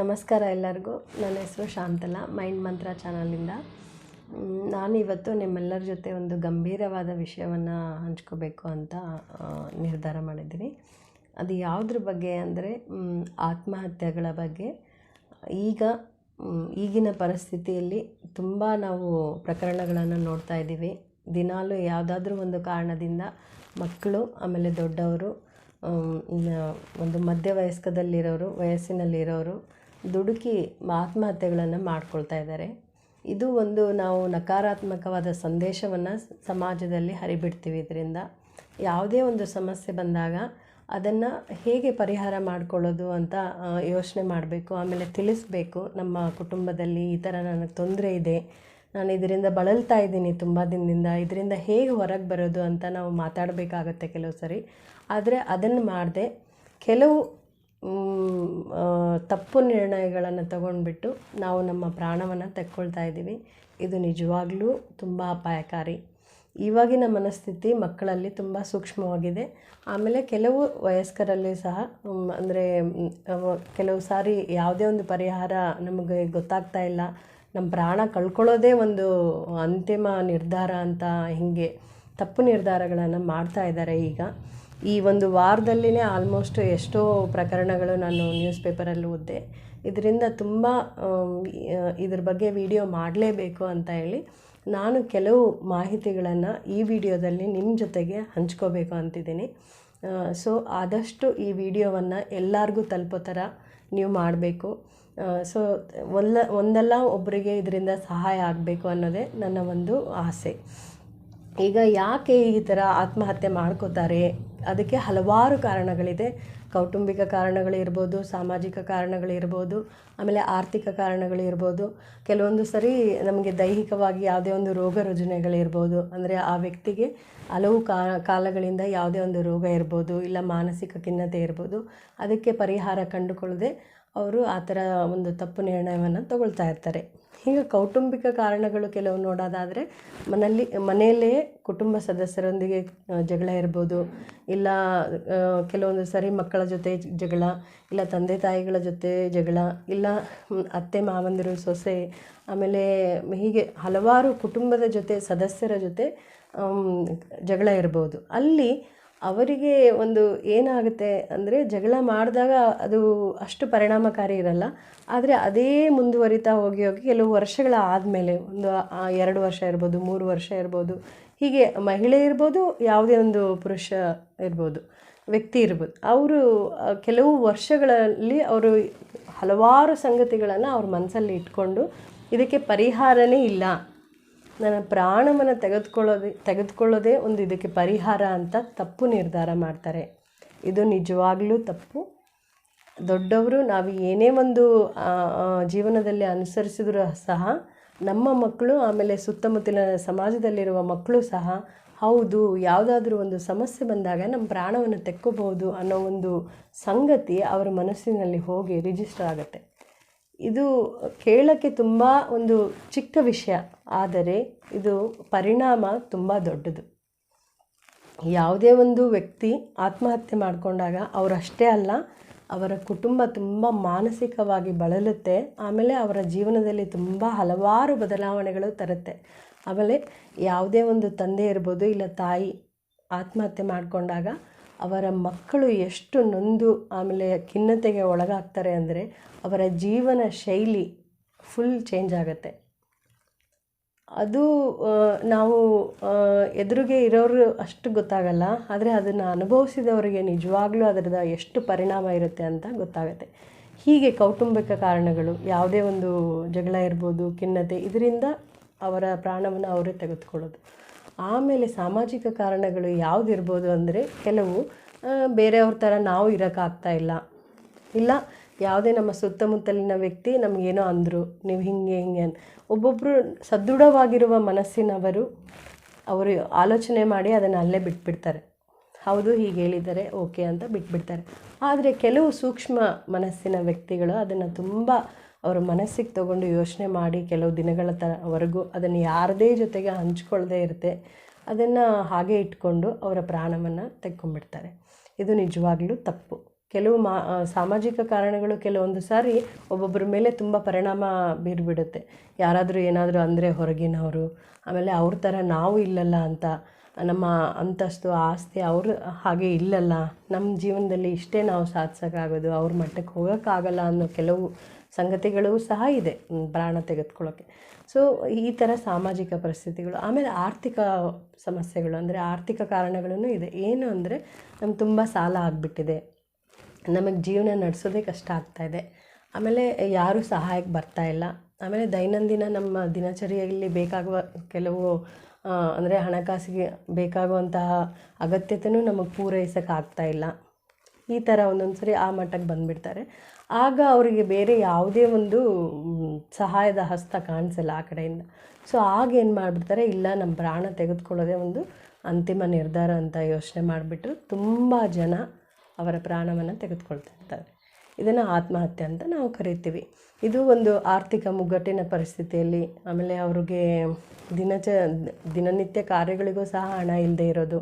ನಮಸ್ಕಾರ ಎಲ್ಲರಿಗೂ. ನನ್ನ ಹೆಸರು ಶಾಂತಲಾ, ಮೈಂಡ್ ಮಂತ್ರ ಚಾನಲಿಂದ ನಾನು ನಾನಿವತ್ತು ನಿಮ್ಮೆಲ್ಲರ ಜೊತೆ ಒಂದು ಗಂಭೀರವಾದ ವಿಷಯವನ್ನು ಹಂಚ್ಕೋಬೇಕು ಅಂತ ನಿರ್ಧಾರ ಮಾಡಿದ್ದೀನಿ. ಅದು ಯಾವುದ್ರ ಬಗ್ಗೆ ಅಂದರೆ ಆತ್ಮಹತ್ಯೆಗಳ ಬಗ್ಗೆ. ಈಗ ಈಗಿನ ಪರಿಸ್ಥಿತಿಯಲ್ಲಿ ತುಂಬ ನಾವು ಪ್ರಕರಣಗಳನ್ನು ನೋಡ್ತಾ ಇದ್ದೀವಿ. ದಿನಾಲೂ ಯಾವುದಾದ್ರೂ ಒಂದು ಕಾರಣದಿಂದ ಮಕ್ಕಳು, ಆಮೇಲೆ ದೊಡ್ಡವರು ಒಂದು ಮಧ್ಯ ವಯಸ್ಕದಲ್ಲಿರೋರು ವಯಸ್ಸಿನಲ್ಲಿರೋರು ದುಡುಕಿ ಆತ್ಮಹತ್ಯೆಗಳನ್ನು ಮಾಡ್ಕೊಳ್ತಾ ಇದ್ದಾರೆ. ಇದು ಒಂದು ನಾವು ನಕಾರಾತ್ಮಕವಾದ ಸಂದೇಶವನ್ನು ಸಮಾಜದಲ್ಲಿ ಹರಿಬಿಡ್ತೀವಿ. ಇದರಿಂದ ಯಾವುದೇ ಒಂದು ಸಮಸ್ಯೆ ಬಂದಾಗ ಅದನ್ನು ಹೇಗೆ ಪರಿಹಾರ ಮಾಡಿಕೊಳ್ಳೋದು ಅಂತ ಯೋಚನೆ ಮಾಡಬೇಕು, ಆಮೇಲೆ ತಿಳಿಸ್ಬೇಕು. ನಮ್ಮ ಕುಟುಂಬದಲ್ಲಿ ಈ ಥರ ನನಗೆ ತೊಂದರೆ ಇದೆ, ನಾನು ಇದರಿಂದ ಬಳಲ್ತಾ ಇದ್ದೀನಿ ತುಂಬ ದಿನದಿಂದ, ಇದರಿಂದ ಹೇಗೆ ಹೊರಗೆ ಬರೋದು ಅಂತ ನಾವು ಮಾತಾಡಬೇಕಾಗತ್ತೆ ಕೆಲವು ಸರಿ. ಆದರೆ ಅದನ್ನು ಮಾಡದೆ ಕೆಲವು ತಪ್ಪು ನಿರ್ಣಯಗಳನ್ನು ತಗೊಂಡ್ಬಿಟ್ಟು ನಾವು ನಮ್ಮ ಪ್ರಾಣವನ್ನು ತೆಕ್ಕೊಳ್ತಾ ಇದ್ದೀವಿ. ಇದು ನಿಜವಾಗ್ಲೂ ತುಂಬ ಅಪಾಯಕಾರಿ. ಇವಾಗಿನ ಮನಸ್ಥಿತಿ ಮಕ್ಕಳಲ್ಲಿ ತುಂಬ ಸೂಕ್ಷ್ಮವಾಗಿದೆ. ಆಮೇಲೆ ಕೆಲವು ವಯಸ್ಕರಲ್ಲಿ ಸಹ ಅಂದರೆ ಕೆಲವು ಸಾರಿ ಯಾವುದೇ ಒಂದು ಪರಿಹಾರ ನಮಗೆ ಗೊತ್ತಾಗ್ತಾ ಇಲ್ಲ. ನಮ್ಮ ಪ್ರಾಣ ಕಳ್ಕೊಳ್ಳೋದೇ ಒಂದು ಅಂತಿಮ ನಿರ್ಧಾರ ಅಂತ ಹೀಗೆ ತಪ್ಪು ನಿರ್ಧಾರಗಳನ್ನು ಮಾಡ್ತಾ ಇದ್ದಾರೆ ಈಗ. ಈ ಒಂದು ವಾರದಲ್ಲಿನೇ ಆಲ್ಮೋಸ್ಟ್ ಎಷ್ಟೋ ಪ್ರಕರಣಗಳು ನಾನು ನ್ಯೂಸ್ ಪೇಪರಲ್ಲಿ ಓದಿದೆ. ಇದರಿಂದ ತುಂಬ ಇದ್ರ ಬಗ್ಗೆ ವಿಡಿಯೋ ಮಾಡಲೇಬೇಕು ಅಂತ ಹೇಳಿ ನಾನು ಕೆಲವು ಮಾಹಿತಿಗಳನ್ನು ಈ ವಿಡಿಯೋದಲ್ಲಿ ನಿಮ್ಮ ಜೊತೆಗೆ ಹಂಚ್ಕೋಬೇಕು ಅಂತಿದ್ದೀನಿ. ಸೊ ಆದಷ್ಟು ಈ ವಿಡಿಯೋವನ್ನು ಎಲ್ಲರಿಗೂ ತಲುಪೋ ಥರ ನೀವು ಮಾಡಬೇಕು. ಸೊ ಒಂದ, ಒಂದಲ್ಲ ಒಬ್ಬರಿಗೆ ಇದರಿಂದ ಸಹಾಯ ಆಗಬೇಕು ಅನ್ನೋದೇ ನನ್ನ ಒಂದು ಆಸೆ. ಈಗ ಯಾಕೆ ಈ ಥರ ಆತ್ಮಹತ್ಯೆ ಮಾಡ್ಕೋತಾರೆ? ಅದಕ್ಕೆ ಹಲವಾರು ಕಾರಣಗಳಿದೆ. ಕೌಟುಂಬಿಕ ಕಾರಣಗಳಿರ್ಬೋದು, ಸಾಮಾಜಿಕ ಕಾರಣಗಳಿರ್ಬೋದು, ಆಮೇಲೆ ಆರ್ಥಿಕ ಕಾರಣಗಳಿರ್ಬೋದು. ಕೆಲವೊಂದು ಸರಿ ನಮಗೆ ದೈಹಿಕವಾಗಿ ಯಾವುದೇ ಒಂದು ರೋಗ ರುಜಿನಗಳಿರ್ಬೋದು. ಅಂದರೆ ಆ ವ್ಯಕ್ತಿಗೆ ಹಲವು ಕಾಲಗಳಿಂದ ಯಾವುದೇ ಒಂದು ರೋಗ ಇರ್ಬೋದು, ಇಲ್ಲ ಮಾನಸಿಕ ಖಿನ್ನತೆ ಇರ್ಬೋದು. ಅದಕ್ಕೆ ಪರಿಹಾರ ಕಂಡುಕೊಳ್ಳದೆ ಅವರು ಆ ಥರ ಒಂದು ತಪ್ಪು ನಿರ್ಣಯವನ್ನು ತಗೊಳ್ತಾ ಇರ್ತಾರೆ. ಈಗ ಕೌಟುಂಬಿಕ ಕಾರಣಗಳು ಕೆಲವು ನೋಡೋದಾದರೆ ಮನೆಯಲ್ಲಿ ಮನೆಯಲ್ಲೇ ಕುಟುಂಬ ಸದಸ್ಯರೊಂದಿಗೆ ಜಗಳ ಇರ್ಬೋದು, ಇಲ್ಲ ಕೆಲವೊಂದು ಸರಿ ಮಕ್ಕಳ ಜೊತೆ ಜಗಳ, ಇಲ್ಲ ತಂದೆ ತಾಯಿಗಳ ಜೊತೆ ಜಗಳ, ಇಲ್ಲ ಅತ್ತೆ ಮಾವಂದಿರು ಸೊಸೆ, ಆಮೇಲೆ ಹೀಗೆ ಹಲವಾರು ಕುಟುಂಬದ ಜೊತೆ ಸದಸ್ಯರ ಜೊತೆ ಜಗಳ ಇರ್ಬೋದು. ಅಲ್ಲಿ ಅವರಿಗೆ ಒಂದು ಏನಾಗುತ್ತೆ ಅಂದರೆ ಜಗಳ ಮಾಡಿದಾಗ ಅದು ಅಷ್ಟು ಪರಿಣಾಮಕಾರಿ ಇರಲ್ಲ. ಆದರೆ ಅದೇ ಮುಂದುವರಿತಾ ಹೋಗಿ ಹೋಗಿ ಕೆಲವು ವರ್ಷಗಳ ಆದಮೇಲೆ ಒಂದು ಎರಡು ವರ್ಷ ಇರ್ಬೋದು, ಮೂರು ವರ್ಷ ಇರ್ಬೋದು, ಹೀಗೆ ಮಹಿಳೆ ಇರ್ಬೋದು, ಯಾವುದೇ ಒಂದು ಪುರುಷ ಇರ್ಬೋದು, ವ್ಯಕ್ತಿ ಇರ್ಬೋದು, ಅವರು ಕೆಲವು ವರ್ಷಗಳಲ್ಲಿ ಅವರು ಹಲವಾರು ಸಂಗತಿಗಳನ್ನು ಅವ್ರ ಮನಸ್ಸಲ್ಲಿ ಇಟ್ಕೊಂಡು ಇದಕ್ಕೆ ಪರಿಹಾರನೇ ಇಲ್ಲ. ನನ್ನ ಪ್ರಾಣವನ್ನು ತೆಗೆದುಕೊಳ್ಳೋದೇ ತೆಗೆದುಕೊಳ್ಳೋದೇ ಒಂದು ಇದಕ್ಕೆ ಪರಿಹಾರ ಅಂತ ತಪ್ಪು ನಿರ್ಧಾರ ಮಾಡ್ತಾರೆ. ಇದು ನಿಜವಾಗ್ಲೂ ತಪ್ಪು. ದೊಡ್ಡವರು ನಾವು ಏನೇ ಒಂದು ಜೀವನದಲ್ಲಿ ಅನುಸರಿಸಿದ್ರು ಸಹ ನಮ್ಮ ಮಕ್ಕಳು, ಆಮೇಲೆ ಸುತ್ತಮುತ್ತಲಿನ ಸಮಾಜದಲ್ಲಿರುವ ಮಕ್ಕಳು ಸಹ ಹೌದು, ಯಾವುದಾದ್ರೂ ಒಂದು ಸಮಸ್ಯೆ ಬಂದಾಗ ನಮ್ಮ ಪ್ರಾಣವನ್ನು ತೆಕ್ಕೋಬಹುದು ಅನ್ನೋ ಒಂದು ಸಂಗತಿ ಅವರ ಮನಸ್ಸಿನಲ್ಲಿ ಹೋಗಿ ರಿಜಿಸ್ಟರ್ ಆಗುತ್ತೆ. ಇದು ಕೇಳೋಕ್ಕೆ ತುಂಬ ಒಂದು ಚಿಕ್ಕ ವಿಷಯ, ಆದರೆ ಇದು ಪರಿಣಾಮ ತುಂಬ ದೊಡ್ಡದು. ಯಾವುದೇ ಒಂದು ವ್ಯಕ್ತಿ ಆತ್ಮಹತ್ಯೆ ಮಾಡಿಕೊಂಡಾಗ ಅವರಷ್ಟೇ ಅಲ್ಲ, ಅವರ ಕುಟುಂಬ ತುಂಬ ಮಾನಸಿಕವಾಗಿ ಬಳಲುತ್ತೆ, ಆಮೇಲೆ ಅವರ ಜೀವನದಲ್ಲಿ ತುಂಬ ಹಲವಾರು ಬದಲಾವಣೆಗಳು ತರುತ್ತೆ. ಆಮೇಲೆ ಯಾವುದೇ ಒಂದು ತಂದೆ ಇರ್ಬೋದು, ಇಲ್ಲ ತಾಯಿ ಆತ್ಮಹತ್ಯೆ ಮಾಡಿಕೊಂಡಾಗ ಅವರ ಮಕ್ಕಳು ಎಷ್ಟು ನೊಂದು ಆಮೇಲೆ ಖಿನ್ನತೆಗೆ ಒಳಗಾಗ್ತಾರೆ ಅಂದರೆ ಅವರ ಜೀವನ ಶೈಲಿ ಫುಲ್ ಚೇಂಜ್ ಆಗುತ್ತೆ. ಅದು ನಾವು ಎದುರಿಗೆ ಇರೋರು ಅಷ್ಟು ಗೊತ್ತಾಗಲ್ಲ, ಆದರೆ ಅದನ್ನು ಅನುಭವಿಸಿದವರಿಗೆ ನಿಜವಾಗ್ಲೂ ಅದರದ ಎಷ್ಟು ಪರಿಣಾಮ ಇರುತ್ತೆ ಅಂತ ಗೊತ್ತಾಗುತ್ತೆ. ಹೀಗೆ ಕೌಟುಂಬಿಕ ಕಾರಣಗಳು, ಯಾವುದೇ ಒಂದು ಜಗಳ ಇರ್ಬೋದು, ಖಿನ್ನತೆ, ಇದರಿಂದ ಅವರ ಪ್ರಾಣವನ್ನು ಅವರೇ ತೆಗೆದುಕೊಳ್ಳೋದು. ಆಮೇಲೆ ಸಾಮಾಜಿಕ ಕಾರಣಗಳು ಯಾವುದಿರ್ಬೋದು ಅಂದರೆ ಕೆಲವು ಬೇರೆಯವ್ರ ಥರ ನಾವು ಇರೋಕ್ಕಾಗ್ತಾ ಇಲ್ಲ. ಇಲ್ಲ, ಯಾವುದೇ ನಮ್ಮ ಸುತ್ತಮುತ್ತಲಿನ ವ್ಯಕ್ತಿ ನಮಗೇನೋ ಅಂದರು, ನೀವು ಹಿಂಗೆ ಹಿಂಗೆ ಅಂತ ಒಬ್ಬೊಬ್ಬರು ಸದೃಢವಾಗಿರುವ ಮನಸ್ಸಿನವರು ಅವರು ಆಲೋಚನೆ ಮಾಡಿ ಅದನ್ನು ಅಲ್ಲೇ ಬಿಟ್ಬಿಡ್ತಾರೆ. ಹೌದು, ಹೀಗೆ ಹೇಳಿದ್ದಾರೆ, ಓಕೆ ಅಂತ ಬಿಟ್ಬಿಡ್ತಾರೆ. ಆದರೆ ಕೆಲವು ಸೂಕ್ಷ್ಮ ಮನಸ್ಸಿನ ವ್ಯಕ್ತಿಗಳು ಅದನ್ನು ತುಂಬ ಅವರ ಮನಸ್ಸಿಗೆ ತಗೊಂಡು ಯೋಚನೆ ಮಾಡಿ ಕೆಲವು ದಿನಗಳ ತವರೆಗೂ ಅದನ್ನು ಯಾರದೇ ಜೊತೆಗೆ ಹಂಚ್ಕೊಳ್ಳದೇ ಇರುತ್ತೆ. ಅದನ್ನು ಹಾಗೆ ಇಟ್ಕೊಂಡು ಅವರ ಪ್ರಾಣವನ್ನು ತೆಕ್ಕೊಂಡ್ಬಿಡ್ತಾರೆ. ಇದು ನಿಜವಾಗ್ಲೂ ತಪ್ಪು. ಕೆಲವು ಮಾ ಸಾಮಾಜಿಕ ಕಾರಣಗಳು ಕೆಲವೊಂದು ಸಾರಿ ಒಬ್ಬೊಬ್ಬರ ಮೇಲೆ ತುಂಬ ಪರಿಣಾಮ ಬೀರ್ಬಿಡುತ್ತೆ. ಯಾರಾದರೂ ಏನಾದರೂ ಅಂದರೆ ಹೊರಗಿನವರು, ಆಮೇಲೆ ಅವ್ರ ಥರ ನಾವು ಇಲ್ಲಲ್ಲ ಅಂತ, ನಮ್ಮ ಅಂತಸ್ತು, ಆಸ್ತಿ ಅವರು ಹಾಗೆ ಇಲ್ಲಲ್ಲ, ನಮ್ಮ ಜೀವನದಲ್ಲಿ ಇಷ್ಟೇ ನಾವು ಸಾಧಿಸೋಕ್ಕಾಗೋದು, ಅವ್ರ ಮಟ್ಟಕ್ಕೆ ಹೋಗೋಕ್ಕಾಗಲ್ಲ ಅನ್ನೋ ಕೆಲವು ಸಂಗತಿಗಳು ಸಹ ಇದೆ ಪ್ರಾಣ ತೆಗೆದುಕೊಳ್ಳೋಕ್ಕೆ ಸೊ ಈ ಥರ ಸಾಮಾಜಿಕ ಪರಿಸ್ಥಿತಿಗಳು, ಆಮೇಲೆ ಆರ್ಥಿಕ ಸಮಸ್ಯೆಗಳು ಅಂದರೆ ಆರ್ಥಿಕ ಕಾರಣಗಳೂ ಇದೆ. ಏನು ಅಂದರೆ ನಮ್ಗೆ ತುಂಬ ಸಾಲ ಆಗಿಬಿಟ್ಟಿದೆ, ನಮಗೆ ಜೀವನ ನಡೆಸೋದೇ ಕಷ್ಟ ಆಗ್ತಾಯಿದೆ ಆಮೇಲೆ ಯಾರೂ ಸಹಾಯಕ್ಕೆ ಬರ್ತಾ ಇಲ್ಲ, ಆಮೇಲೆ ದೈನಂದಿನ ನಮ್ಮ ದಿನಚರಿಯಲ್ಲಿ ಬೇಕಾಗುವ ಕೆಲವು ಅಂದರೆ ಹಣಕಾಸಿಗೆ ಬೇಕಾಗುವಂತಹ ಅಗತ್ಯತೆಯೂ ನಮಗೆ ಪೂರೈಸೋಕ್ಕಾಗ್ತಾ ಆಗ್ತಾ ಇಲ್ಲ. ಈ ಥರ ಒಂದೊಂದು ಸರಿ ಆ ಮಟ್ಟಕ್ಕೆ ಬಂದುಬಿಡ್ತಾರೆ. ಆಗ ಅವರಿಗೆ ಬೇರೆ ಯಾವುದೇ ಒಂದು ಸಹಾಯದ ಹಸ್ತ ಕಾಣಿಸಲ್ಲ ಆ ಕಡೆಯಿಂದ. ಸೊ ಆಗ ಏನು ಮಾಡಿಬಿಡ್ತಾರೆ, ಇಲ್ಲ ನಮ್ಮ ಪ್ರಾಣ ತೆಗೆದುಕೊಳ್ಳೋದೇ ಒಂದು ಅಂತಿಮ ನಿರ್ಧಾರ ಅಂತ ಯೋಚನೆ ಮಾಡಿಬಿಟ್ಟು ತುಂಬ ಜನ ಅವರ ಪ್ರಾಣವನ್ನು ತೆಗೆದುಕೊಳ್ತಿರ್ತಾರೆ. ಇದನ್ನು ಆತ್ಮಹತ್ಯೆ ಅಂತ ನಾವು ಕರಿತೀವಿ. ಇದು ಒಂದು ಆರ್ಥಿಕ ಮುಗ್ಗಟ್ಟಿನ ಪರಿಸ್ಥಿತಿಯಲ್ಲಿ, ಆಮೇಲೆ ಅವ್ರಿಗೆ ದಿನಚ, ದಿನನಿತ್ಯ ಕಾರ್ಯಗಳಿಗೂ ಸಹ ಹಣ ಇಲ್ಲದೆ ಇರೋದು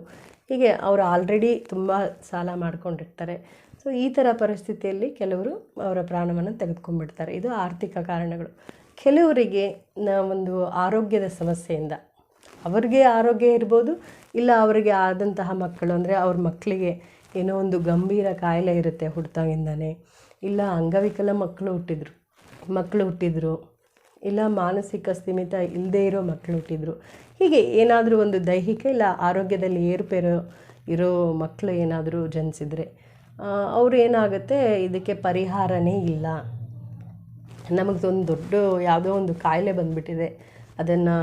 ಹೀಗೆ ಅವರು ಆಲ್ರೆಡಿ ತುಂಬ ಸಾಲ ಮಾಡ್ಕೊಂಡಿರ್ತಾರೆ. ಸೊ ಈ ಥರ ಪರಿಸ್ಥಿತಿಯಲ್ಲಿ ಕೆಲವರು ಅವರ ಪ್ರಾಣವನ್ನು ತೆಗೆದುಕೊಂಡ್ಬಿಡ್ತಾರೆ. ಇದು ಆರ್ಥಿಕ ಕಾರಣಗಳು. ಕೆಲವರಿಗೆ ಒಂದು ಆರೋಗ್ಯದ ಸಮಸ್ಯೆಯಿಂದ, ಅವ್ರಿಗೆ ಆರೋಗ್ಯ ಇರ್ಬೋದು, ಇಲ್ಲ ಅವರಿಗೆ ಆದಂತಹ ಮಕ್ಕಳು, ಅಂದರೆ ಅವ್ರ ಮಕ್ಕಳಿಗೆ ಏನೋ ಒಂದು ಗಂಭೀರ ಕಾಯಿಲೆ ಇರುತ್ತೆ ಹುಟ್ಟಿದಾಗಿಂದನೇ ಇಲ್ಲ ಅಂಗವಿಕಲ ಮಕ್ಕಳು ಹುಟ್ಟಿದ್ರು ಮಕ್ಕಳು ಹುಟ್ಟಿದ್ರು, ಇಲ್ಲ ಮಾನಸಿಕ ಸ್ಥಿಮಿತ ಇಲ್ಲದೇ ಇರೋ ಮಕ್ಕಳು ಹುಟ್ಟಿದ್ರು ಹೀಗೆ ಏನಾದರೂ ಒಂದು ದೈಹಿಕ ಇಲ್ಲ, ಆರೋಗ್ಯದಲ್ಲಿ ಏರುಪೇರು ಇರೋ ಮಕ್ಕಳು ಏನಾದರೂ ಜನಿಸಿದರೆ ಅವರು ಏನಾಗುತ್ತೆ? ಇದಕ್ಕೆ ಪರಿಹಾರನೇ ಇಲ್ಲ. ನಮಗೊಂದು ದೊಡ್ಡ ಯಾವುದೋ ಒಂದು ಕಾಯಿಲೆ ಬಂದುಬಿಟ್ಟಿದೆ. ಅದನ್ನು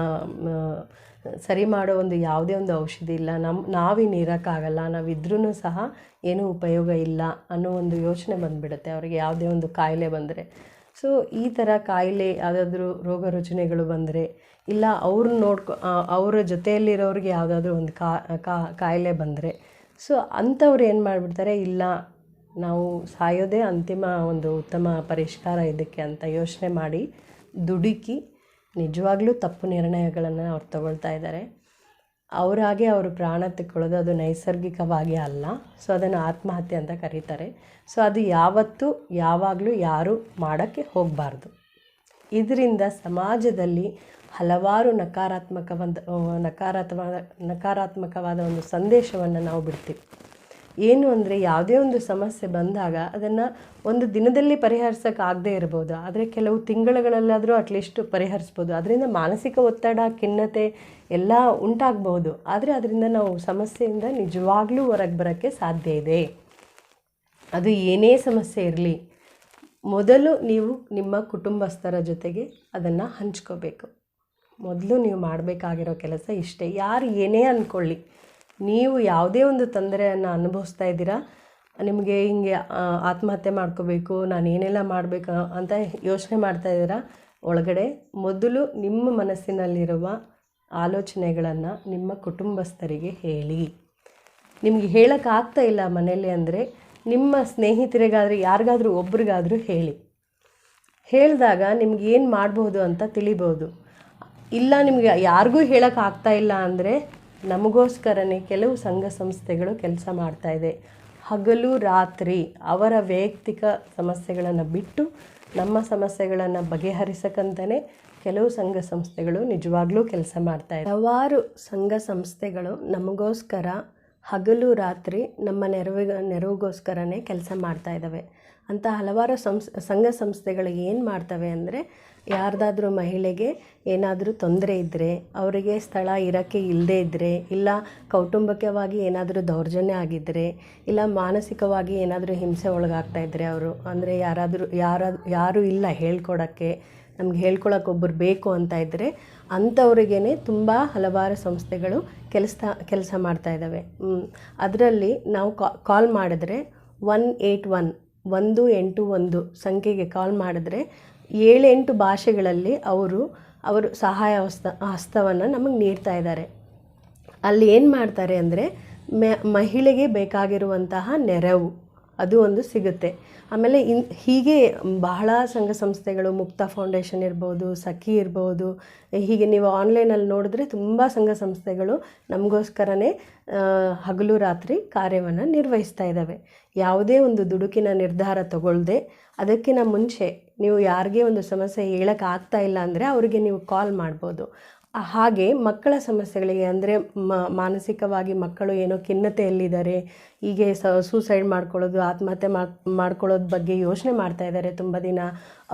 ಸರಿ ಮಾಡೋ ಒಂದು ಯಾವುದೇ ಒಂದು ಔಷಧಿ ಇಲ್ಲ. ನಮ್ಮ ನಾವಿನ್ನು ಇರೋಕ್ಕಾಗಲ್ಲ ನಾವಿದ್ರೂ ಸಹ ಏನೂ ಉಪಯೋಗ ಇಲ್ಲ ಅನ್ನೋ ಒಂದು ಯೋಚನೆ ಬಂದುಬಿಡುತ್ತೆ. ಅವರಿಗೆ ಯಾವುದೇ ಒಂದು ಕಾಯಿಲೆ ಬಂದರೆ. ಸೊ, ಈ ಥರ ಕಾಯಿಲೆ, ಯಾವುದಾದ್ರೂ ರೋಗ ರುಜಿನಗಳು ಬಂದರೆ ಇಲ್ಲ ಅವ್ರನ್ನ ನೋಡ್ಕೊ ಅವರ ಜೊತೆಯಲ್ಲಿರೋರಿಗೆ ಯಾವುದಾದ್ರೂ ಒಂದು ಕಾಯಿಲೆ ಬಂದರೆ. ಸೊ ಅಂಥವ್ರು ಏನು ಮಾಡಿಬಿಡ್ತಾರೆ, ಇಲ್ಲ, ನಾವು ಸಾಯೋದೇ ಅಂತಿಮ ಒಂದು ಉತ್ತಮ ಪರಿಷ್ಕಾರ ಇದಕ್ಕೆ ಅಂತ ಯೋಚನೆ ಮಾಡಿ ದುಡುಕಿ ನಿಜವಾಗ್ಲೂ ತಪ್ಪು ನಿರ್ಣಯಗಳನ್ನು ಅವ್ರು ತಗೊಳ್ತಾ ಇದ್ದಾರೆ ಅವರಾಗೆ ಅವರು ಪ್ರಾಣ ತೆಕ್ಕೊಳ್ಳೋದು ಅದು ನೈಸರ್ಗಿಕವಾಗಿ ಅಲ್ಲ. ಸೊ ಅದನ್ನು ಆತ್ಮಹತ್ಯೆ ಅಂತ ಕರೀತಾರೆ. ಸೊ ಅದು ಯಾವತ್ತೂ, ಯಾವಾಗಲೂ ಯಾರೂ ಮಾಡೋಕ್ಕೆ ಹೋಗಬಾರ್ದು. ಇದರಿಂದ ಸಮಾಜದಲ್ಲಿ ಹಲವಾರು ನಕಾರಾತ್ಮಕ ನಕಾರಾತ್ಮಕವಾದ ಒಂದು ಸಂದೇಶವನ್ನು ನಾವು ಬಿಡ್ತೀವಿ. ಏನು ಅಂದರೆ ಯಾವುದೇ ಒಂದು ಸಮಸ್ಯೆ ಬಂದಾಗ ಅದನ್ನು ಒಂದು ದಿನದಲ್ಲಿ ಪರಿಹರಿಸೋಕ್ಕಾಗದೇ ಇರ್ಬೋದು. ಆದರೆ ಕೆಲವು ತಿಂಗಳುಗಳಲ್ಲಾದರೂ ಅಟ್ಲೀಸ್ಟ್ ಪರಿಹರಿಸ್ಬೋದು. ಅದರಿಂದ ಮಾನಸಿಕ ಒತ್ತಡ, ಖಿನ್ನತೆ ಎಲ್ಲ ಉಂಟಾಗಬಹುದು ಆದರೆ ಅದರಿಂದ ನಾವು ಸಮಸ್ಯೆಯಿಂದ ನಿಜವಾಗ್ಲೂ ಹೊರಗೆ ಬರೋಕ್ಕೆ ಸಾಧ್ಯ ಇದೆ. ಅದು ಏನೇ ಸಮಸ್ಯೆ ಇರಲಿ, ಮೊದಲು ನೀವು ನಿಮ್ಮ ಕುಟುಂಬಸ್ಥರ ಜೊತೆಗೆ ಅದನ್ನು ಹಂಚ್ಕೋಬೇಕು. ಮೊದಲು ನೀವು ಮಾಡಬೇಕಾಗಿರೋ ಕೆಲಸ ಇಷ್ಟೇ. ಯಾರು ಏನೇ ಅಂದ್ಕೊಳ್ಳಿ ನೀವು ಯಾವುದೇ ಒಂದು ತೊಂದರೆಯನ್ನು ಅನುಭವಿಸ್ತಾ ಇದ್ದೀರಾ? ನಿಮಗೆ ಹಿಂಗೆ ಆತ್ಮಹತ್ಯೆ ಮಾಡ್ಕೋಬೇಕು, ನಾನು ಏನೆಲ್ಲ ಮಾಡಬೇಕು ಅಂತ ಯೋಚನೆ ಮಾಡ್ತಾ ಇದ್ದೀರಾ? ಒಳಗಡೆ ಮೊದಲು ನಿಮ್ಮ ಮನಸ್ಸಿನಲ್ಲಿರುವ ಆಲೋಚನೆಗಳನ್ನು ನಿಮ್ಮ ಕುಟುಂಬಸ್ಥರಿಗೆ ಹೇಳಿ. ನಿಮಗೆ ಹೇಳೋಕ್ಕಾಗ್ತಾ ಇಲ್ಲ ಮನೆಯಲ್ಲಿ ಅಂದರೆ ನಿಮ್ಮ ಸ್ನೇಹಿತರಿಗಾದರೂ, ಯಾರಿಗಾದರೂ ಒಬ್ರಿಗಾದರೂ ಹೇಳಿ. ಹೇಳಿದಾಗ ನಿಮ್ಗೆ ಏನು ಮಾಡ್ಬೋದು ಅಂತ ತಿಳಿಬೋದು. ಇಲ್ಲ, ನಿಮಗೆ ಯಾರಿಗೂ ಹೇಳೋಕ್ಕಾಗ್ತಾ ಇಲ್ಲ ಅಂದರೆ ನಮಗೋಸ್ಕರನೇ ಕೆಲವು ಸಂಘ ಸಂಸ್ಥೆಗಳು ಕೆಲಸ ಮಾಡ್ತಾ ಇದೆ. ಹಗಲು ರಾತ್ರಿ ಅವರ ವೈಯಕ್ತಿಕ ಸಮಸ್ಯೆಗಳನ್ನು ಬಿಟ್ಟು ನಮ್ಮ ಸಮಸ್ಯೆಗಳನ್ನು ಬಗೆಹರಿಸಕ್ಕಂತಲೇ ಕೆಲವು ಸಂಘ ಸಂಸ್ಥೆಗಳು ನಿಜವಾಗ್ಲೂ ಕೆಲಸ ಮಾಡ್ತಾ ಇದೆ. ಹಲವಾರು ಸಂಘ ಸಂಸ್ಥೆಗಳು ನಮಗೋಸ್ಕರ ಹಗಲು ರಾತ್ರಿ ನಮ್ಮ ನೆರವಿಗ, ನೆರವಿಗೋಸ್ಕರನೇ ಕೆಲಸ ಮಾಡ್ತಾ ಇದ್ದಾವೆ ಅಂತ ಹಲವಾರು ಸಂಸ್, ಸಂಘ ಸಂಸ್ಥೆಗಳು ಏನು ಮಾಡ್ತವೆ ಅಂದರೆ ಯಾರ್ದಾದ್ರೂ ಮಹಿಳೆಗೆ ಏನಾದರೂ ತೊಂದರೆ ಇದ್ದರೆ ಅವರಿಗೆ ಸ್ಥಳ ಇರೋಕ್ಕೆ ಇಲ್ಲದೇ ಇದ್ದರೆ ಇಲ್ಲ ಕೌಟುಂಬಿಕವಾಗಿ ಏನಾದರೂ ದೌರ್ಜನ್ಯ ಆಗಿದ್ದರೆ ಇಲ್ಲ ಮಾನಸಿಕವಾಗಿ ಏನಾದರೂ ಹಿಂಸೆ ಒಳಗಾಗ್ತಾ ಇದ್ದರೆ ಅವರು, ಅಂದರೆ ಯಾರಾದರೂ, ಯಾರ, ಯಾರೂ ಇಲ್ಲ ಹೇಳ್ಕೊಡೋಕ್ಕೆ, ನಮ್ಗೆ ಹೇಳ್ಕೊಳಕ್ಕೆ ಒಬ್ಬರು ಬೇಕು ಅಂತ ಇದ್ದರೆ ಅಂಥವ್ರಿಗೇ ತುಂಬ ಹಲವಾರು ಸಂಸ್ಥೆಗಳು ಕೆಲಸ ಕೆಲಸ ಮಾಡ್ತಾ ಇದ್ದಾವೆ ಅದರಲ್ಲಿ ನಾವು ಕಾಲ್ ಮಾಡಿದ್ರೆ ಒನ್ ಏಯ್ಟ್ ಒನ್, ಒಂದು ಎಂಟು ಒಂದು ಸಂಖ್ಯೆಗೆ ಕಾಲ್ ಮಾಡಿದ್ರೆ ಏಳೆಂಟು ಭಾಷೆಗಳಲ್ಲಿ ಅವರು ಅವರು ಸಹಾಯ ಹಸ್ತ, ಹಸ್ತವನ್ನು ನಮಗೆ ನೀಡ್ತಾ ಇದ್ದಾರೆ. ಅಲ್ಲಿ ಏನು ಮಾಡ್ತಾರೆ ಅಂದರೆ ಮಹಿಳೆಗೆ ಬೇಕಾಗಿರುವಂತಹ ನೆರವು, ಅದು ಒಂದು ಸಿಗುತ್ತೆ. ಆಮೇಲೆ ಇನ್, ಹೀಗೆ ಬಹಳ ಸಂಘ ಸಂಸ್ಥೆಗಳು, ಮುಕ್ತ ಫೌಂಡೇಶನ್ ಇರ್ಬೋದು, ಸಖಿ ಇರ್ಬೋದು, ಹೀಗೆ ನೀವು ಆನ್ಲೈನಲ್ಲಿ ನೋಡಿದ್ರೆ ತುಂಬ ಸಂಘ ಸಂಸ್ಥೆಗಳು ನಮಗೋಸ್ಕರನೇ ಹಗಲು ರಾತ್ರಿ ಕಾರ್ಯವನ್ನು ನಿರ್ವಹಿಸ್ತಾ ಇದ್ದಾವೆ. ಯಾವುದೇ ಒಂದು ದುಡುಕಿನ ನಿರ್ಧಾರ ತಗೊಳ್ಳದೆ ಅದಕ್ಕಿಂತ ಮುಂಚೆ ನೀವು ಯಾರಿಗೇ ಒಂದು ಸಮಸ್ಯೆ ಹೇಳಕ್ಕೆ ಆಗ್ತಾ ಇಲ್ಲ ಅಂದರೆ ಅವರಿಗೆ ನೀವು ಕಾಲ್ ಮಾಡ್ಬೋದು. ಹಾಗೆ ಮಕ್ಕಳ ಸಮಸ್ಯೆಗಳಿಗೆ ಅಂದರೆ ಮಾನಸಿಕವಾಗಿ ಮಕ್ಕಳು ಏನೋ ಖಿನ್ನತೆಯಲ್ಲಿದ್ದಾರೆ, ಹೀಗೆ ಸ ಸೂಸೈಡ್ ಮಾಡ್ಕೊಳ್ಳೋದು, ಆತ್ಮಹತ್ಯೆ ಮಾಡ್ಕೊಳ್ಳೋದ್ರ ಮಾಡ್ಕೊಳ್ಳೋದ್ ಬಗ್ಗೆ ಯೋಚನೆ ಮಾಡ್ತಾ ಇದ್ದಾರೆ ತುಂಬ ದಿನ.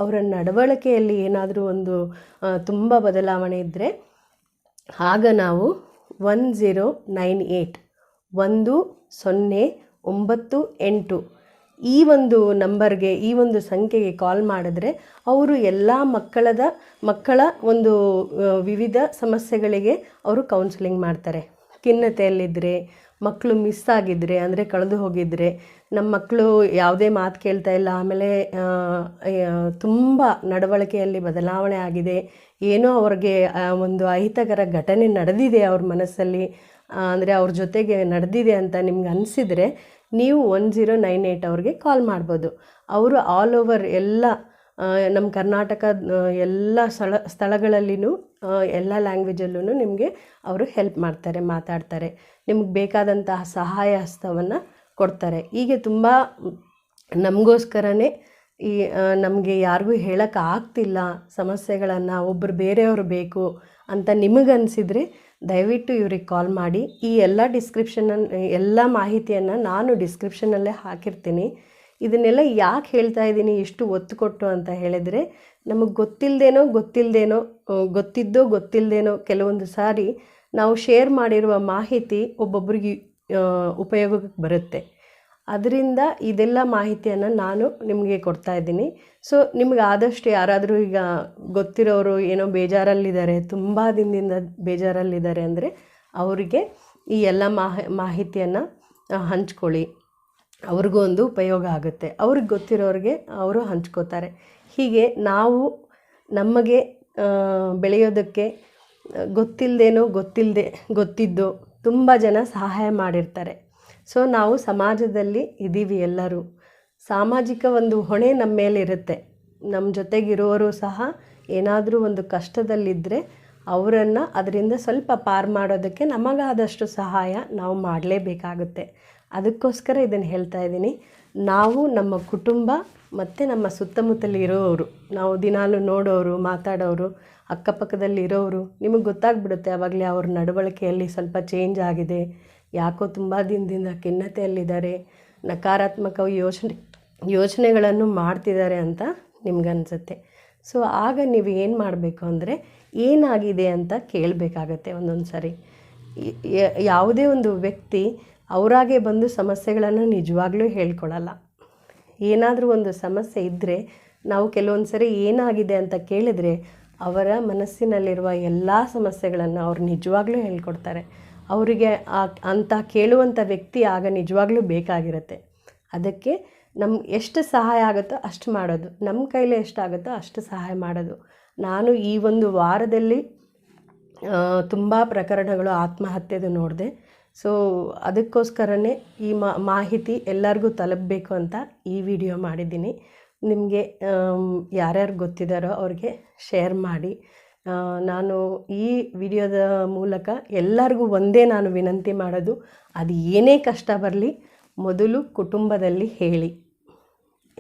ಅವರ ನಡವಳಿಕೆಯಲ್ಲಿ ಏನಾದರೂ ಒಂದು ತುಂಬ ಬದಲಾವಣೆ ಇದ್ದರೆ ಆಗ ನಾವು ಒನ್ ಝೀರೋ ನೈನ್ ಏಯ್ಟ್ ಒಂದು ಸೊನ್ನೆ ಒಂಬತ್ತು ಎಂಟು ಈ ಒಂದು ನಂಬರ್ಗೆ, ಈ ಒಂದು ಸಂಖ್ಯೆಗೆ ಕಾಲ್ ಮಾಡಿದ್ರೆ ಅವರು ಎಲ್ಲ ಮಕ್ಕಳದ, ಮಕ್ಕಳ ಒಂದು ವಿವಿಧ ಸಮಸ್ಯೆಗಳಿಗೆ ಅವರು ಕೌನ್ಸಿಲಿಂಗ್ ಮಾಡ್ತಾರೆ. ಖಿನ್ನತೆಯಲ್ಲಿದ್ದರೆ ಮಕ್ಕಳು ಮಿಸ್ ಆಗಿದ್ದರೆ ಅಂದರೆ ಕಳೆದು ಹೋಗಿದ್ದರೆ ನಮ್ಮ ಮಕ್ಕಳು ಯಾವುದೇ ಮಾತು ಕೇಳ್ತಾ ಇಲ್ಲ, ಆಮೇಲೆ ತುಂಬ ನಡವಳಿಕೆಯಲ್ಲಿ ಬದಲಾವಣೆ ಆಗಿದೆ, ಏನೋ ಅವ್ರಿಗೆ ಒಂದು ಅಹಿತಕರ ಘಟನೆ ನಡೆದಿದೆ ಅವ್ರ ಮನಸ್ಸಲ್ಲಿ ಅಂದರೆ ಅವ್ರ ಜೊತೆಗೆ ನಡೆದಿದೆ ಅಂತ ನಿಮ್ಗೆ ಅನಿಸಿದರೆ ನೀವು ಒನ್ ಜೀರೋ ನೈನ್ ಏಯ್ಟ್ ಅವ್ರಿಗೆ ಕಾಲ್ ಮಾಡ್ಬೋದು. ಅವರು ಆಲ್ ಓವರ್ ಎಲ್ಲ ನಮ್ಮ ಕರ್ನಾಟಕ ಎಲ್ಲ ಸ್ಥಳ ಸ್ಥಳಗಳಲ್ಲಿನೂ ಆ, ಎಲ್ಲ ಲ್ಯಾಂಗ್ವೇಜಲ್ಲೂ ನಿಮಗೆ ಅವರು ಹೆಲ್ಪ್ ಮಾಡ್ತಾರೆ ಮಾತಾಡ್ತಾರೆ. ನಿಮ್ಗೆ ಬೇಕಾದಂತಹ ಸಹಾಯ ಹಸ್ತವನ್ನು ಕೊಡ್ತಾರೆ. ಹೀಗೆ ತುಂಬ ನಮಗೋಸ್ಕರನೇ ಈ ನಮಗೆ ಯಾರಿಗೂ ಹೇಳೋಕ್ಕಾಗ್ತಿಲ್ಲ ಸಮಸ್ಯೆಗಳನ್ನು ಒಬ್ಬರು ಬೇರೆಯವರು ಬೇಕು ಅಂತ ನಿಮಗನ್ಸಿದ್ರೆ ದಯವಿಟ್ಟು ಇವ್ರಿಗೆ ಕಾಲ್ ಮಾಡಿ. ಈ ಎಲ್ಲ ಡಿಸ್ಕ್ರಿಪ್ಷನನ್ನು ಎಲ್ಲ ಮಾಹಿತಿಯನ್ನು ನಾನು ಡಿಸ್ಕ್ರಿಪ್ಷನಲ್ಲೇ ಹಾಕಿರ್ತೀನಿ. ಇದನ್ನೆಲ್ಲ ಯಾಕೆ ಹೇಳ್ತಾ ಇದ್ದೀನಿ, ಇಷ್ಟು ಒತ್ತು ಕೊಟ್ಟು ಅಂತ ಹೇಳಿದರೆ, ನಮಗೆ ಗೊತ್ತಿಲ್ಲದೇನೋ ಗೊತ್ತಿಲ್ಲದೇನೋ ಗೊತ್ತಿದ್ದೋ ಗೊತ್ತಿಲ್ಲದೇನೋ ಕೆಲವೊಂದು ಸಾರಿ ನಾವು ಶೇರ್ ಮಾಡಿರುವ ಮಾಹಿತಿ ಒಬ್ಬೊಬ್ರಿಗೆ ಉಪಯೋಗಕ್ಕೆ ಬರುತ್ತೆ. ಅದರಿಂದ ಇದೆಲ್ಲ ಮಾಹಿತಿಯನ್ನು ನಾನು ನಿಮಗೆ ಕೊಡ್ತಾ ಇದ್ದೀನಿ. ಸೊ ನಿಮ್ಗೆ ಆದಷ್ಟು ಯಾರಾದರೂ ಈಗ ಗೊತ್ತಿರೋರು ಏನೋ ಬೇಜಾರಲ್ಲಿದ್ದಾರೆ, ತುಂಬ ದಿನದಿಂದ ಬೇಜಾರಲ್ಲಿದ್ದಾರೆ ಅಂದರೆ ಅವರಿಗೆ ಈ ಎಲ್ಲ ಮಾಹ, ಮಾಹಿತಿಯನ್ನು ಹಂಚ್ಕೊಳ್ಳಿ. ಅವ್ರಿಗೂ ಒಂದು ಉಪಯೋಗ ಆಗುತ್ತೆ. ಅವ್ರಿಗೆ ಗೊತ್ತಿರೋರಿಗೆ ಅವರು ಹಂಚ್ಕೋತಾರೆ. ಹೀಗೆ ನಾವು ನಮಗೆ ಬೆಳೆಯೋದಕ್ಕೆ ಗೊತ್ತಿಲ್ಲದೇನೋ ಗೊತ್ತಿಲ್ಲದೆ ಗೊತ್ತಿದ್ದು ತುಂಬ ಜನ ಸಹಾಯ ಮಾಡಿರ್ತಾರೆ. ಸೊ ನಾವು ಸಮಾಜದಲ್ಲಿ ಇದ್ದೀವಿ ಎಲ್ಲರೂ. ಸಾಮಾಜಿಕ ಒಂದು ಹೊಣೆ ನಮ್ಮ ಮೇಲೆ ಇರುತ್ತೆ. ನಮ್ಮ ಜೊತೆಗಿರೋರು ಸಹ ಏನಾದರೂ ಒಂದು ಕಷ್ಟದಲ್ಲಿದ್ದರೆ ಅವರನ್ನು ಅದರಿಂದ ಸ್ವಲ್ಪ ಪಾರು ಮಾಡೋದಕ್ಕೆ ನಮಗಾದಷ್ಟು ಸಹಾಯ ನಾವು ಮಾಡಲೇಬೇಕಾಗುತ್ತೆ. ಅದಕ್ಕೋಸ್ಕರ ಇದನ್ನು ಹೇಳ್ತಾ ಇದ್ದೀನಿ. ನಾವು ನಮ್ಮ ಕುಟುಂಬ ಮತ್ತು ನಮ್ಮ ಸುತ್ತಮುತ್ತಲಿರೋರು ನಾವು ದಿನಾಲು ನೋಡೋರು, ಮಾತಾಡೋರು, ಅಕ್ಕಪಕ್ಕದಲ್ಲಿ ಇರೋರು, ನಿಮಗೆ ಗೊತ್ತಾಗ್ಬಿಡುತ್ತೆ ಆವಾಗಲೇ ಅವ್ರ ನಡವಳಿಕೆಯಲ್ಲಿ ಸ್ವಲ್ಪ ಚೇಂಜ್ ಆಗಿದೆ. ಯಾಕೋ ತುಂಬ ದಿನದಿಂದ ಖಿನ್ನತೆಯಲ್ಲಿದ್ದಾರೆ, ನಕಾರಾತ್ಮಕ ಯೋಚನೆ, ಯೋಚನೆಗಳನ್ನು ಮಾಡ್ತಿದ್ದಾರೆ ಅಂತ ನಿಮ್ಗನ್ಸುತ್ತೆ. ಸೊ ಆಗ ನೀವು ಏನು ಮಾಡಬೇಕು ಅಂದರೆ ಏನಾಗಿದೆ ಅಂತ ಕೇಳಬೇಕಾಗತ್ತೆ ಒಂದೊಂದು ಸಾರಿ ಯಾವುದೇ ಒಂದು ವ್ಯಕ್ತಿ ಅವರಾಗೆ ಬಂದು ಸಮಸ್ಯೆಗಳನ್ನು ನಿಜವಾಗ್ಲೂ ಹೇಳ್ಕೊಳ್ಳಲ್ಲ ಏನಾದರೂ ಒಂದು ಸಮಸ್ಯೆ ಇದ್ದರೆ ನಾವು ಕೆಲವೊಂದು ಸರಿ ಏನಾಗಿದೆ ಅಂತ ಕೇಳಿದರೆ ಅವರ ಮನಸ್ಸಿನಲ್ಲಿರುವ ಎಲ್ಲ ಸಮಸ್ಯೆಗಳನ್ನು ಅವ್ರು ನಿಜವಾಗ್ಲೂ ಹೇಳ್ಕೊಡ್ತಾರೆ. ಅವರಿಗೆ ಅಂತ ಕೇಳುವಂಥ ವ್ಯಕ್ತಿ ಆಗ ನಿಜವಾಗ್ಲೂ ಬೇಕಾಗಿರುತ್ತೆ. ಅದಕ್ಕೆ ನಮ್ಮ ಎಷ್ಟು ಸಹಾಯ ಆಗುತ್ತೋ ಅಷ್ಟು ಮಾಡೋದು. ನಮ್ಮ ಕೈಲಿ ಎಷ್ಟಾಗುತ್ತೋ ಅಷ್ಟು ಸಹಾಯ ಮಾಡೋದು. ನಾನು ಈ ಒಂದು ವಾರದಲ್ಲಿ ತುಂಬ ಪ್ರಕರಣಗಳು ಆತ್ಮಹತ್ಯೆದು ನೋಡಿದೆ. ಸೊ ಅದಕ್ಕೋಸ್ಕರನೇ ಈ ಮಾಹಿತಿ ಎಲ್ಲರಿಗೂ ತಲುಪಬೇಕು ಅಂತ ಈ ವಿಡಿಯೋ ಮಾಡಿದ್ದೀನಿ. ನಿಮಗೆ ಯಾರ್ಯಾರು ಗೊತ್ತಿದ್ದಾರೋ ಅವ್ರಿಗೆ ಶೇರ್ ಮಾಡಿ. ನಾನು ಈ ವಿಡಿಯೋದ ಮೂಲಕ ಎಲ್ಲರಿಗೂ ಒಂದೇ ನಾನು ವಿನಂತಿ ಮಾಡೋದು, ಅದು ಏನೇ ಕಷ್ಟ ಬರಲಿ, ಮೊದಲು ಕುಟುಂಬದಲ್ಲಿ ಹೇಳಿ.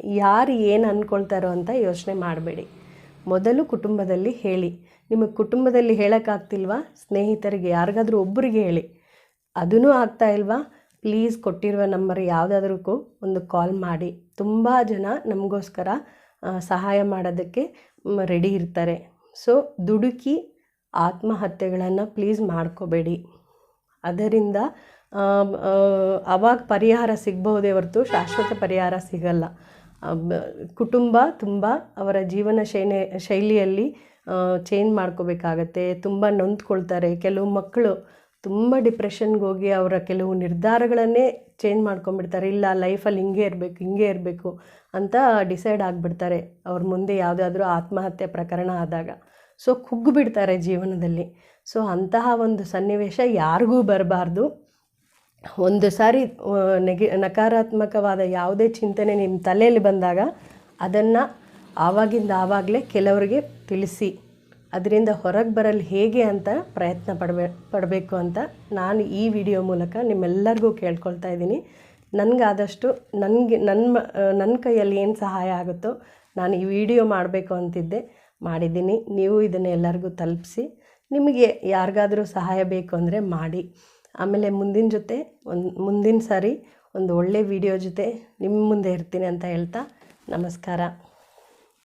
ಯಾರು ಏನು ಅಂದ್ಕೊಳ್ತಾರೋ ಅಂತ ಯೋಚನೆ ಮಾಡಬೇಡಿ. ಮೊದಲು ಕುಟುಂಬದಲ್ಲಿ ಹೇಳಿ. ನಿಮಗೆ ಕುಟುಂಬದಲ್ಲಿ ಹೇಳೋಕ್ಕಾಗ್ತಿಲ್ವಾ? ಸ್ನೇಹಿತರಿಗೆ, ಯಾರಿಗಾದರೂ ಒಬ್ಬರಿಗೆ ಹೇಳಿ. ಅದೂ ಆಗ್ತಾ ಇಲ್ವಾ? ಪ್ಲೀಸ್ ಕೊಟ್ಟಿರುವ ನಂಬರ್ ಯಾವುದಾದ್ರೂ ಒಂದು ಕಾಲ್ ಮಾಡಿ. ತುಂಬ ಜನ ನಮಗೋಸ್ಕರ ಸಹಾಯ ಮಾಡೋದಕ್ಕೆ ರೆಡಿ ಇರ್ತಾರೆ. ಸೊ ದುಡುಕಿ ಆತ್ಮಹತ್ಯೆಗಳನ್ನು ಪ್ಲೀಸ್ ಮಾಡ್ಕೋಬೇಡಿ. ಅದರಿಂದ ಅವಾಗ ಪರಿಹಾರ ಸಿಗ್ಬಹುದೇ ಹೊರತು ಶಾಶ್ವತ ಪರಿಹಾರ ಸಿಗಲ್ಲ. ಕುಟುಂಬ ತುಂಬ ಅವರ ಜೀವನ ಶೈಲಿ ಶೈಲಿಯಲ್ಲಿ ಚೇಂಜ್ ಮಾಡ್ಕೋಬೇಕಾಗತ್ತೆ. ತುಂಬ ನೊಂದ್ಕೊಳ್ತಾರೆ. ಕೆಲವು ಮಕ್ಕಳು ತುಂಬ ಡಿಪ್ರೆಷನ್ಗೆ ಹೋಗಿ ಅವರ ಕೆಲವು ನಿರ್ಧಾರಗಳನ್ನೇ ಚೇಂಜ್ ಮಾಡ್ಕೊಂಡ್ಬಿಡ್ತಾರೆ. ಇಲ್ಲ ಲೈಫಲ್ಲಿ ಹಿಂಗೆ ಇರಬೇಕು ಹಿಂಗೆ ಇರಬೇಕು ಅಂತ ಡಿಸೈಡ್ ಆಗಿಬಿಡ್ತಾರೆ. ಅವ್ರ ಮುಂದೆ ಯಾವುದಾದ್ರೂ ಆತ್ಮಹತ್ಯೆ ಪ್ರಕರಣ ಆದಾಗ. ಸೊ ಕುಗ್ಗುಬಿಡ್ತಾರೆ ಜೀವನದಲ್ಲಿ. ಸೊ ಅಂತಹ ಒಂದು ಸನ್ನಿವೇಶ ಯಾರಿಗೂ ಬರಬಾರ್ದು. ಒಂದು ಸಾರಿ ನೆಗೆ, ನಕಾರಾತ್ಮಕವಾದ ಯಾವುದೇ ಚಿಂತನೆ ನಿಮ್ಮ ತಲೆಯಲ್ಲಿ ಬಂದಾಗ ಅದನ್ನು ಆವಾಗಿಂದ ಆವಾಗಲೇ ಕೆಲವರಿಗೆ ತಿಳಿಸಿ. ಅದರಿಂದ ಹೊರಗೆ ಬರಲು ಹೇಗೆ ಅಂತ ಪ್ರಯತ್ನ ಪಡಬೇ, ಪಡಬೇಕು ಅಂತ ನಾನು ಈ ವಿಡಿಯೋ ಮೂಲಕ ನಿಮ್ಮೆಲ್ಲರಿಗೂ ಕೇಳ್ಕೊಳ್ತಾ ಇದ್ದೀನಿ. ನನಗಾದಷ್ಟು ನನಗೆ ನನ್ನ ನನ್ನ ಕೈಯಲ್ಲಿ ಏನು ಸಹಾಯ ಆಗುತ್ತೋ ನಾನು ಈ ವಿಡಿಯೋ ಮಾಡಬೇಕು ಅಂತಿದ್ದೆ. ಮಾಡಿದ್ದೀನಿ. ನೀವು ಇದನ್ನು ಎಲ್ಲರಿಗೂ ತಲುಪಿಸಿ. ನಿಮಗೆ ಯಾರಿಗಾದರೂ ಸಹಾಯ ಬೇಕು ಅಂದರೆ ಮಾಡಿ. ಆಮೇಲೆ ಮುಂದಿನ ಜೊತೆ, ಒಂದು, ಮುಂದಿನ ಸಾರಿ ಒಂದು ಒಳ್ಳೆ ವಿಡಿಯೋ ಜೊತೆ ನಿಮ್ಮ ಮುಂದೆ ಇರ್ತೀನಿ ಅಂತ ಹೇಳ್ತಾ ನಮಸ್ಕಾರ.